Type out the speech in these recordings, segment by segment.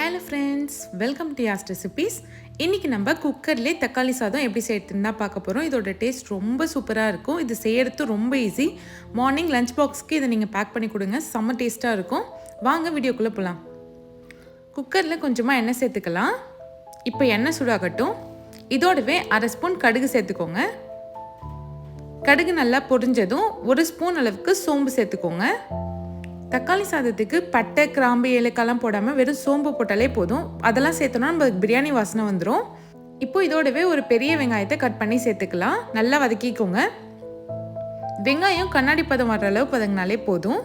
Hello friends welcome to Yaa's recipes இன்றைக்கி நம்ம குக்கர்லேயே தக்காளி சாதம் எப்படி செய்யறதுன்னு தான் பார்க்க போகிறோம் இதோட டேஸ்ட் ரொம்ப சூப்பராக இருக்கும். இது செய்யறது ரொம்ப ஈஸி மார்னிங் லஞ்ச் பாக்ஸ்க்கு இதை நீங்கள் பேக் பண்ணி கொடுங்க. செம்ம டேஸ்ட்டாக இருக்கும். வாங்க வீடியோக்குள்ளே போகலாம் குக்கரில் கொஞ்சமாக எண்ணெய் சேர்த்துக்கலாம். இப்போ எண்ணெய் சூடாகட்டும். இதோடவே அரை ஸ்பூன் கடுகு சேர்த்துக்கோங்க. கடுகு நல்லா பொரிஞ்சதும் ஒரு ஸ்பூன் அளவுக்கு சோம்பு சேர்த்துக்கோங்க. தக்காளி சாதத்துக்கு பட்டை கிராம்பு ஏலக்காயெல்லாம் போடாமல் வெறும் சோம்பு போட்டாலே போதும். அதெல்லாம் சேர்த்தோன்னா நம்ம பிரியாணி வாசனை வந்துடும் இப்போ இதோடவே ஒரு பெரிய வெங்காயத்தை கட் பண்ணி சேர்த்துக்கலாம். நல்லா வதக்கிக்கோங்க. வெங்காயம் கண்ணாடி பதம் வர்ற அளவுக்கு வதங்கினாலே போதும்.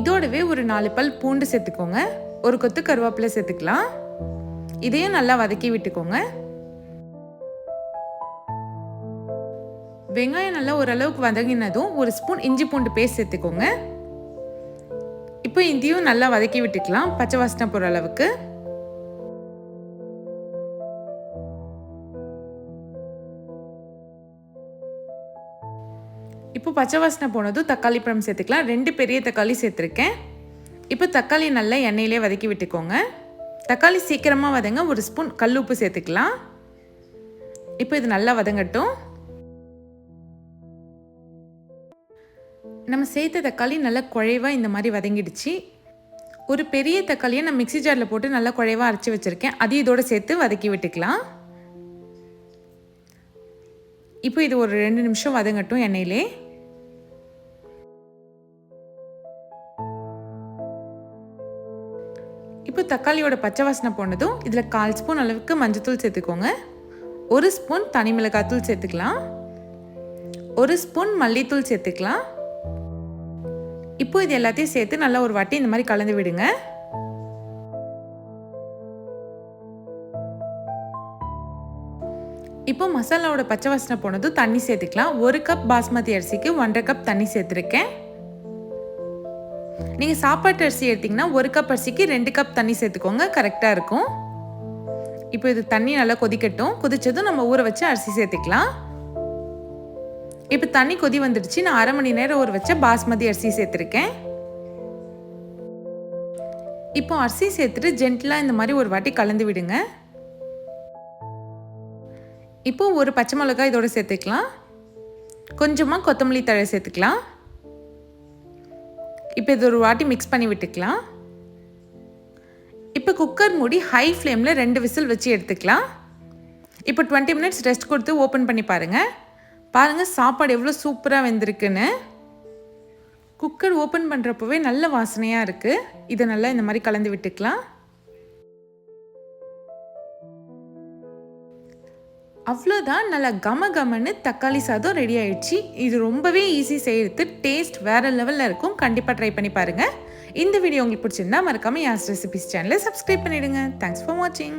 இதோடவே ஒரு நாலு பல் பூண்டு சேர்த்துக்கோங்க. ஒரு கொத்து கருவேப்பிலை சேர்த்துக்கலாம். இதையும் நல்லா வதக்கி விட்டுக்கோங்க. வெங்காயம் நல்லா ஓரளவுக்கு வதங்கினதும் ஒரு ஸ்பூன் இஞ்சி பூண்டு பேஸ்ட் சேர்த்துக்கோங்க. இப்போ இதையும் நல்லா வதக்கி விட்டுக்கலாம். பச்சை வாசனை போகிற அளவுக்கு. இப்போ பச்சை வாசனை போனதும் தக்காளி பழம் சேர்த்துக்கலாம். ரெண்டு பெரிய தக்காளி சேர்த்துருக்கேன். இப்போ தக்காளி நல்லா எண்ணெயிலே வதக்கி விட்டுக்கோங்க. தக்காளி சீக்கிரமாக வதங்க ஒரு ஸ்பூன் கல் உப்பு சேர்த்துக்கலாம். இப்போ இது நல்லா வதங்கட்டும். சேர்த்த தக்காளி நல்லா குழைவாக இந்த மாதிரி வதங்கிடுச்சு. ஒரு பெரிய தக்காளியை நான் மிக்சி ஜாரில் போட்டு நல்லா குழைவாக அரைச்சி வச்சுருக்கேன். அதையும் இதோடு சேர்த்து வதக்கி விட்டுக்கலாம். இப்போ இது ஒரு ரெண்டு நிமிஷம் வதங்கட்டும் எண்ணெயிலே. இப்போ தக்காளியோட பச்சை வாசனை போனதும் இதில் கால் ஸ்பூன் அளவுக்கு மஞ்சத்தூள் சேர்த்துக்கோங்க. ஒரு ஸ்பூன் தனி மிளகாத்தூள் சேர்த்துக்கலாம். ஒரு ஸ்பூன் மல்லித்தூள் சேர்த்துக்கலாம். இப்போ இது எல்லாத்தையும் சேர்த்து நல்லா ஒரு வாட்டி இந்த மாதிரி கலந்து விடுங்க. இப்போ மசாலாவோட பச்சை வாசனை போனதும் தண்ணி சேர்த்துக்கலாம். ஒரு கப் பாஸ்மதி அரிசிக்கு ஒன்றரை கப் தண்ணி சேர்த்துருக்கேன். நீங்கள் சாப்பாட்டு அரிசி எடுத்திங்கன்னா ஒரு கப் அரிசிக்கு ரெண்டு கப் தண்ணி சேர்த்துக்கோங்க. கரெக்டாக இருக்கும். இப்போ இது தண்ணி நல்லா கொதிக்கட்டும். கொதிச்சதும் நம்ம ஊற வச்சு அரிசி சேர்த்துக்கலாம். இப்போ தண்ணி கொதி வந்துடுச்சு. நான் அரை மணி நேரம் ஒரு வச்ச பாஸ்மதி அரிசி சேர்த்துருக்கேன். இப்போ அரிசி சேர்த்துட்டு ஜென்டிலாக இந்த மாதிரி ஒரு வாட்டி கலந்து விடுங்க. இப்போ ஒரு பச்சை மிளகாய் இதோட சேர்த்துக்கலாம். கொஞ்சமாக கொத்தமல்லி தழை சேர்த்துக்கலாம். இப்போ இது ஒரு வாட்டி மிக்ஸ் பண்ணி விட்டுக்கலாம். இப்போ குக்கர் மூடி ஹை ஃப்ளேமில் ரெண்டு விசில் வச்சு எடுத்துக்கலாம். இப்போ டுவெண்ட்டி மினிட்ஸ் ரெஸ்ட் கொடுத்து ஓப்பன் பண்ணி பாருங்கள் பாருங்கள் சாப்பாடு எவ்வளோ சூப்பராக வெந்திருக்குன்னு. குக்கர் ஓப்பன் பண்ணுறப்பவே நல்ல வாசனையாக இருக்குது இதை நல்லா இந்த மாதிரி கலந்து விட்டுக்கலாம். அவ்வளோதான் நல்லா கம கமன்னு தக்காளி சாதம் ரெடி ஆயிடுச்சு. இது ரொம்பவே ஈஸி செய்கிறது டேஸ்ட் வேறு லெவலில் இருக்கும். கண்டிப்பாக ட்ரை பண்ணி பாருங்கள் இந்த வீடியோ உங்களுக்கு பிடிச்சிருந்தா மறக்காமல் யாஸ் ரெசிபிஸ் சேனலை சப்ஸ்கிரைப் பண்ணிவிடுங்க தேங்க்ஸ் ஃபார் வாட்சிங்